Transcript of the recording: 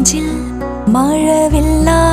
നെഞ്ചിൽ മഴവില്ലായി തീ